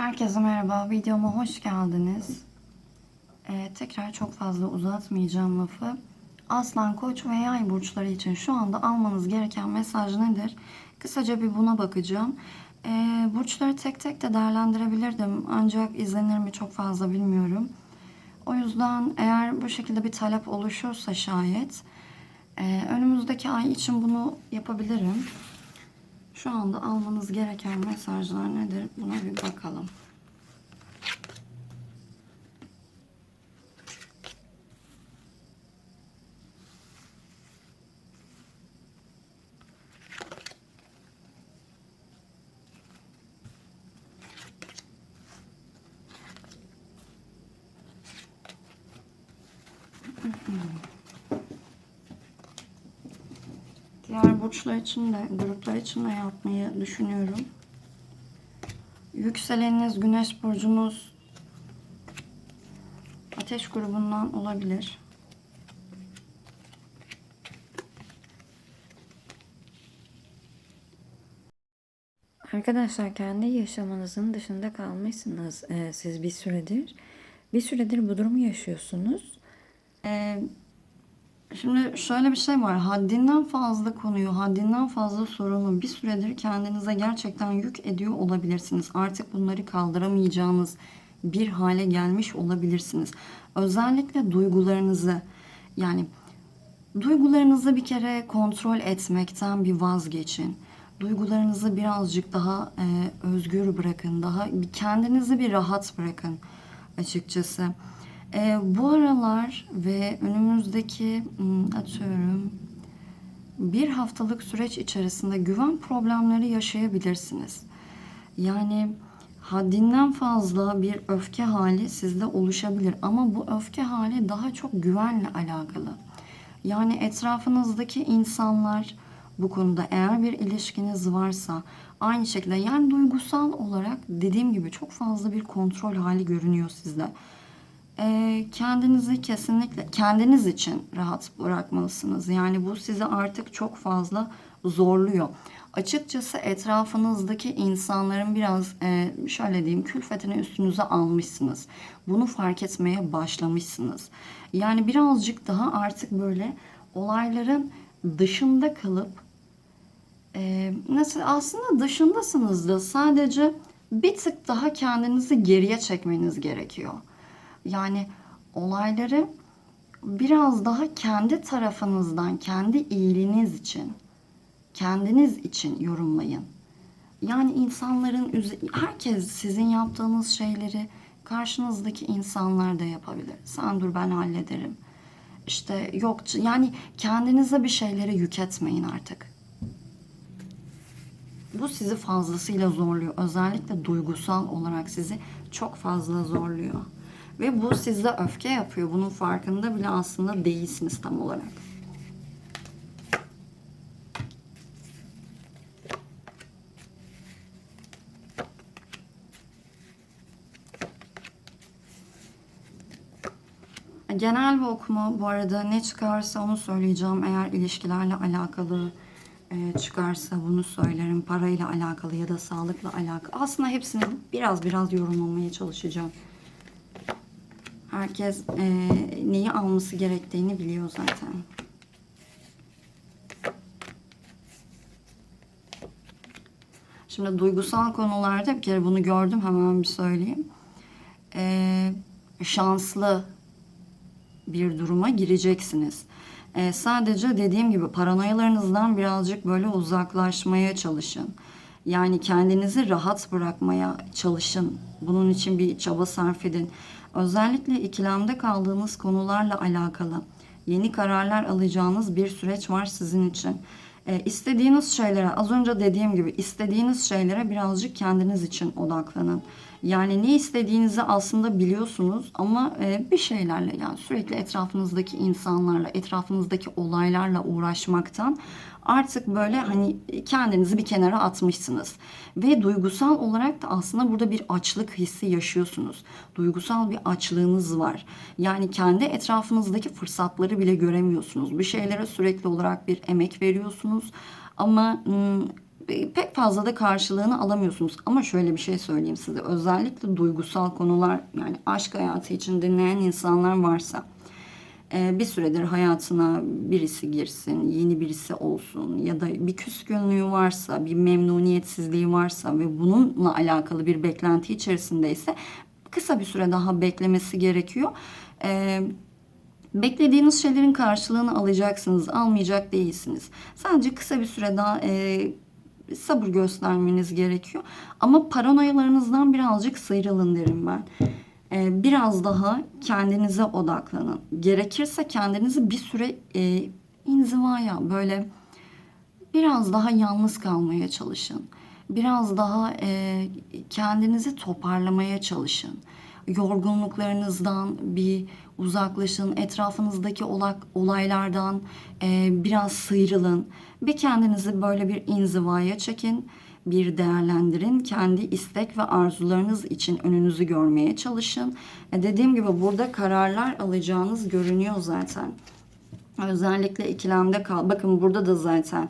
Herkese merhaba, videoma hoş geldiniz. Ee, tekrar çok fazla uzatmayacağım lafı. Aslan, Koç ve Yay burçları için şu anda almanız gereken mesaj nedir? Kısaca bir buna bakacağım. Ee, burçları tek tek de değerlendirebilirdim ancak izlenir mi çok fazla bilmiyorum. O yüzden eğer bu şekilde bir talep oluşursa şayet e, önümüzdeki ay için bunu yapabilirim. Şu anda almanız gereken mesajlar nedir? Buna bir bakalım. Diğer burçlar için de, gruplar için de yapmayı düşünüyorum. Yükseleniniz, güneş burcunuz ateş grubundan olabilir. Arkadaşlar kendi yaşamanızın dışında kalmışsınız Ee, siz bir süredir. Bir süredir bu durumu yaşıyorsunuz. Ee, şimdi şöyle bir şey var. Haddinden fazla konuyu, haddinden fazla sorunu bir süredir kendinize gerçekten yük ediyor olabilirsiniz. Artık bunları kaldıramayacağınız bir hale gelmiş olabilirsiniz. Özellikle duygularınızı yani duygularınızı bir kere kontrol etmekten bir vazgeçin. Duygularınızı birazcık daha e, özgür bırakın. Daha kendinizi bir rahat bırakın açıkçası. E, bu aralar ve önümüzdeki hmm, atıyorum bir haftalık süreç içerisinde güven problemleri yaşayabilirsiniz. Yani haddinden fazla bir öfke hali sizde oluşabilir ama bu öfke hali daha çok güvenle alakalı. Yani etrafınızdaki insanlar bu konuda eğer bir ilişkiniz varsa aynı şekilde yani duygusal olarak dediğim gibi çok fazla bir kontrol hali görünüyor sizde. Kendinizi kesinlikle kendiniz için rahat bırakmalısınız. Yani bu sizi artık çok fazla zorluyor. Açıkçası etrafınızdaki insanların biraz şöyle diyeyim külfetini üstünüze almışsınız. Bunu fark etmeye başlamışsınız. Yani birazcık daha artık böyle olayların dışında kalıp nasıl aslında dışındasınız da sadece bir tık daha kendinizi geriye çekmeniz gerekiyor. Yani olayları biraz daha kendi tarafınızdan, kendi iyiliğiniz için, kendiniz için yorumlayın. Yani insanların, herkes sizin yaptığınız şeyleri karşınızdaki insanlar da yapabilir. Sen dur ben hallederim. İşte yok yani kendinize bir şeyleri yük etmeyin artık. Bu sizi fazlasıyla zorluyor. Özellikle duygusal olarak sizi çok fazla zorluyor. Ve bu sizde öfke yapıyor. Bunun farkında bile aslında değilsiniz tam olarak. Genel bir okuma bu arada ne çıkarsa onu söyleyeceğim. Eğer ilişkilerle alakalı e, çıkarsa bunu söylerim. Parayla alakalı ya da sağlıkla alakalı. Aslında hepsini biraz biraz yorumlamaya çalışacağım. Herkes e, neyi alması gerektiğini biliyor zaten. Şimdi duygusal konularda bir kere bunu gördüm hemen bir söyleyeyim. E, şanslı bir duruma gireceksiniz. Ee, sadece dediğim gibi paranoyalarınızdan birazcık böyle uzaklaşmaya çalışın. Yani kendinizi rahat bırakmaya çalışın. Bunun için bir çaba sarf edin. Özellikle ikilemde kaldığınız konularla alakalı yeni kararlar alacağınız bir süreç var sizin için. Ee, istediğiniz şeylere az önce dediğim gibi istediğiniz şeylere birazcık kendiniz için odaklanın. Yani ne istediğinizi aslında biliyorsunuz ama e, bir şeylerle yani sürekli etrafınızdaki insanlarla, etrafınızdaki olaylarla uğraşmaktan artık böyle hani kendinizi bir kenara atmışsınız. Ve duygusal olarak da aslında burada bir açlık hissi yaşıyorsunuz. Duygusal bir açlığınız var. Yani kendi etrafınızdaki fırsatları bile göremiyorsunuz. Bir şeylere sürekli olarak bir emek veriyorsunuz ama pek fazla da karşılığını alamıyorsunuz. Ama şöyle bir şey söyleyeyim size. Özellikle duygusal konular yani aşk hayatı için dinleyen insanlar varsa e, bir süredir hayatına birisi girsin, yeni birisi olsun ya da bir küskünlüğü varsa, bir memnuniyetsizliği varsa ve bununla alakalı bir beklenti içerisindeyse kısa bir süre daha beklemesi gerekiyor. E, beklediğiniz şeylerin karşılığını alacaksınız, almayacak değilsiniz. Sadece kısa bir süre daha e, sabır göstermeniz gerekiyor. Ama paranoyalarınızdan birazcık sıyrılın derim ben. Ee, biraz daha kendinize odaklanın. Gerekirse kendinizi bir süre e, inzivaya böyle biraz daha yalnız kalmaya çalışın. Biraz daha e, kendinizi toparlamaya çalışın. Yorgunluklarınızdan bir uzaklaşın. Etrafınızdaki olaylardan e, biraz sıyrılın. Bir kendinizi böyle bir inzivaya çekin. Bir değerlendirin. Kendi istek ve arzularınız için önünüzü görmeye çalışın. E, dediğim gibi burada kararlar alacağınız görünüyor zaten. Özellikle ikilemde kal. Bakın burada da zaten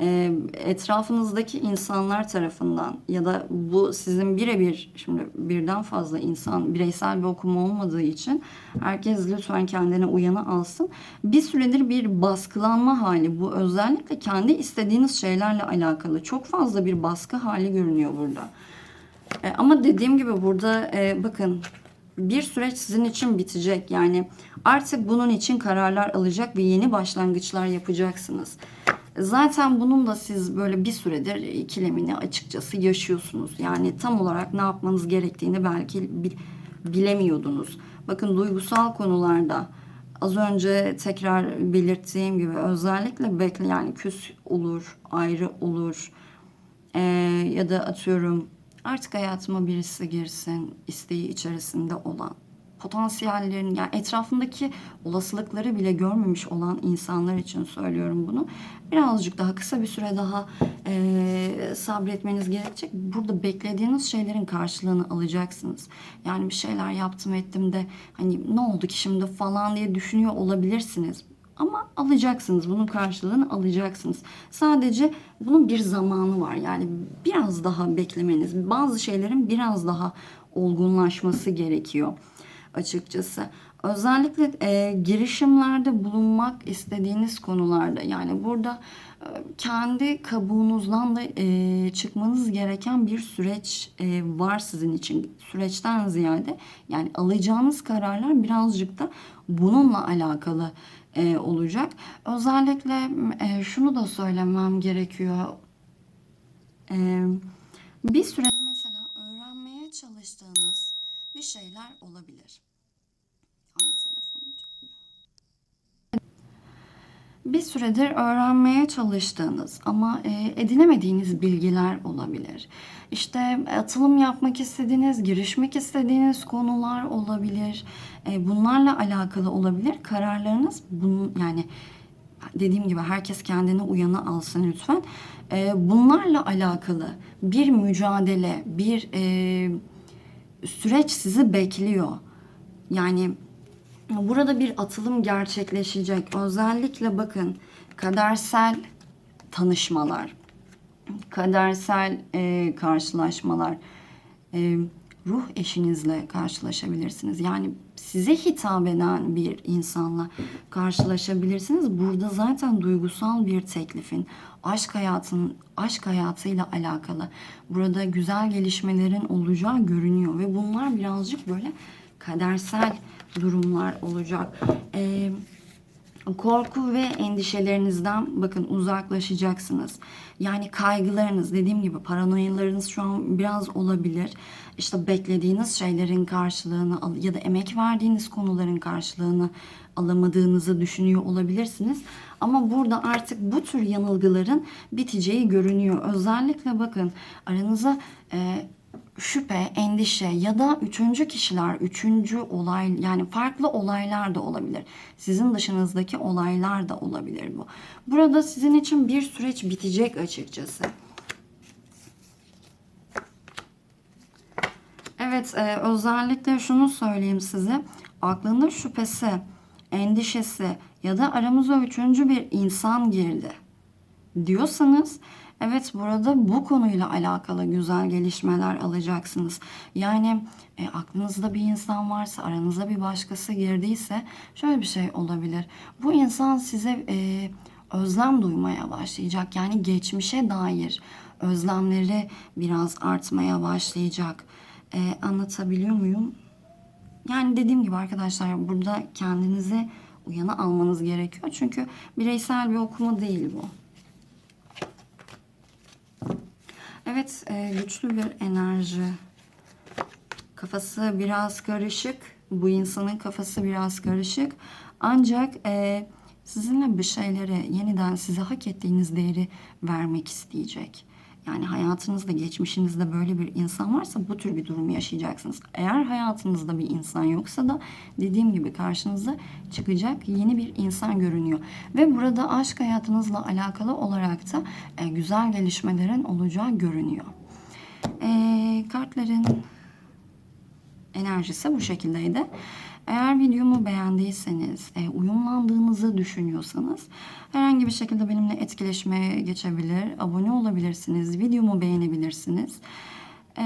e, etrafınızdaki insanlar tarafından ya da bu sizin birebir şimdi birden fazla insan bireysel bir okuma olmadığı için herkes lütfen kendine uyanı alsın. Bir süredir bir baskılanma hali bu özellikle kendi istediğiniz şeylerle alakalı çok fazla bir baskı hali görünüyor burada. E, ama dediğim gibi burada e, bakın bir süreç sizin için bitecek. Yani artık bunun için kararlar alacak ve yeni başlangıçlar yapacaksınız. Zaten bunun da siz böyle bir süredir ikilemini açıkçası yaşıyorsunuz. Yani tam olarak ne yapmanız gerektiğini belki bil- bilemiyordunuz. Bakın duygusal konularda az önce tekrar belirttiğim gibi özellikle bekle yani küs olur, ayrı olur. Ee, ya da atıyorum artık hayatıma birisi girsin isteği içerisinde olan potansiyellerin yani etrafındaki olasılıkları bile görmemiş olan insanlar için söylüyorum bunu. Birazcık daha kısa bir süre daha eee, sabretmeniz gerekecek. Burada beklediğiniz şeylerin karşılığını alacaksınız. Yani bir şeyler yaptım ettim de hani ne oldu ki şimdi falan diye düşünüyor olabilirsiniz. Ama alacaksınız. Bunun karşılığını alacaksınız. Sadece bunun bir zamanı var. Yani biraz daha beklemeniz, bazı şeylerin biraz daha olgunlaşması gerekiyor açıkçası. Özellikle e, girişimlerde bulunmak istediğiniz konularda yani burada e, kendi kabuğunuzdan da e, çıkmanız gereken bir süreç e, var sizin için. Süreçten ziyade yani alacağınız kararlar birazcık da bununla alakalı e, olacak. Özellikle e, şunu da söylemem gerekiyor. E, bir süredir mesela öğrenmeye çalıştığınız bir şeyler olabilir. Ay telefonum. Bir süredir öğrenmeye çalıştığınız ama e, edinemediğiniz bilgiler olabilir. İşte atılım yapmak istediğiniz, girişmek istediğiniz konular olabilir. E, bunlarla alakalı olabilir. Kararlarınız bunun yani dediğim gibi herkes kendine uyanı alsın lütfen. E, bunlarla alakalı bir mücadele, bir süreç sizi bekliyor. Yani burada bir atılım gerçekleşecek. Özellikle bakın kadersel tanışmalar, kadersel e, karşılaşmalar, e, ruh eşinizle karşılaşabilirsiniz. Yani size hitap eden bir insanla karşılaşabilirsiniz. Burada zaten duygusal bir teklifin, aşk hayatın, aşk hayatıyla alakalı burada güzel gelişmelerin olacağı görünüyor ve bunlar birazcık böyle kadersel durumlar olacak. Ee, korku ve endişelerinizden bakın uzaklaşacaksınız. Yani kaygılarınız dediğim gibi paranoyalarınız şu an biraz olabilir. İşte beklediğiniz şeylerin karşılığını ya da emek verdiğiniz konuların karşılığını alamadığınızı düşünüyor olabilirsiniz. Ama burada artık bu tür yanılgıların biteceği görünüyor. Özellikle bakın aranıza e, şüphe, endişe ya da üçüncü kişiler, üçüncü olay yani farklı olaylar da olabilir. Sizin dışınızdaki olaylar da olabilir bu. Burada sizin için bir süreç bitecek açıkçası. Evet, e, özellikle şunu söyleyeyim size. Aklında şüphesi, endişesi ya da aramıza üçüncü bir insan girdi diyorsanız Evet burada bu konuyla alakalı güzel gelişmeler alacaksınız. Yani e, aklınızda bir insan varsa, aranıza bir başkası girdiyse şöyle bir şey olabilir. Bu insan size e, özlem duymaya başlayacak. Yani geçmişe dair özlemleri biraz artmaya başlayacak. E, anlatabiliyor muyum? Yani dediğim gibi arkadaşlar burada kendinizi uyana almanız gerekiyor. Çünkü bireysel bir okuma değil bu. Evet, e, güçlü bir enerji. Kafası biraz karışık. Bu insanın kafası biraz karışık. Ancak e, sizinle bir şeyleri yeniden size hak ettiğiniz değeri vermek isteyecek. Yani hayatınızda, geçmişinizde böyle bir insan varsa bu tür bir durum yaşayacaksınız. Eğer hayatınızda bir insan yoksa da dediğim gibi karşınıza çıkacak yeni bir insan görünüyor. Ve burada aşk hayatınızla alakalı olarak da e, güzel gelişmelerin olacağı görünüyor. E, kartların enerjisi bu şekildeydi. Eğer videomu beğendiyseniz, e, uyumlandığınızı düşünüyorsanız herhangi bir şekilde benimle etkileşmeye geçebilir, abone olabilirsiniz, videomu beğenebilirsiniz. E,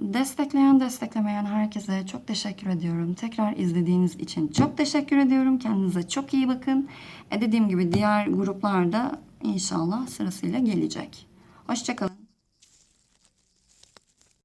destekleyen, desteklemeyen herkese çok teşekkür ediyorum. Tekrar izlediğiniz için çok teşekkür ediyorum. Kendinize çok iyi bakın. E, dediğim gibi diğer gruplarda inşallah sırasıyla gelecek. Hoşçakalın.